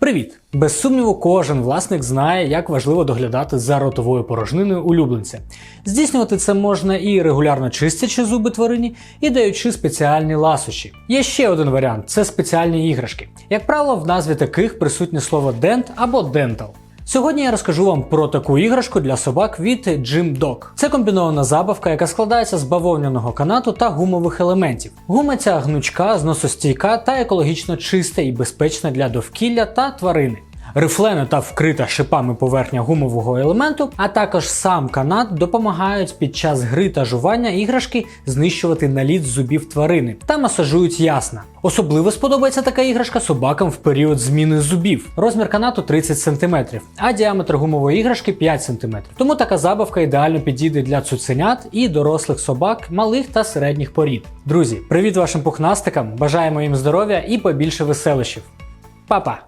Привіт! Без сумніву, кожен власник знає, як важливо доглядати за ротовою порожниною улюбленця. Здійснювати це можна і регулярно чистячи зуби тварині, і даючи спеціальні ласощі. Є ще один варіант це спеціальні іграшки. Як правило, в назві таких присутнє слово дент або dental. Сьогодні я розкажу вам про таку іграшку для собак від Jim Dog. Це комбінована забавка, яка складається з бавовняного канату та гумових елементів. Гума ця гнучка, зносостійка та екологічно чиста і безпечна для довкілля та тварини. Рифлена та вкрита шипами поверхня гумового елементу, а також сам канат допомагають під час гри та жування іграшки знищувати наліт зубів тварини та масажують ясна. Особливо сподобається така іграшка собакам в період зміни зубів. Розмір канату 30 см, а діаметр гумової іграшки 5 см. Тому така забавка ідеально підійде для цуценят і дорослих собак, малих та середніх порід. Друзі, привіт вашим пухнастикам! Бажаємо їм здоров'я і побільше веселищів. Па-па!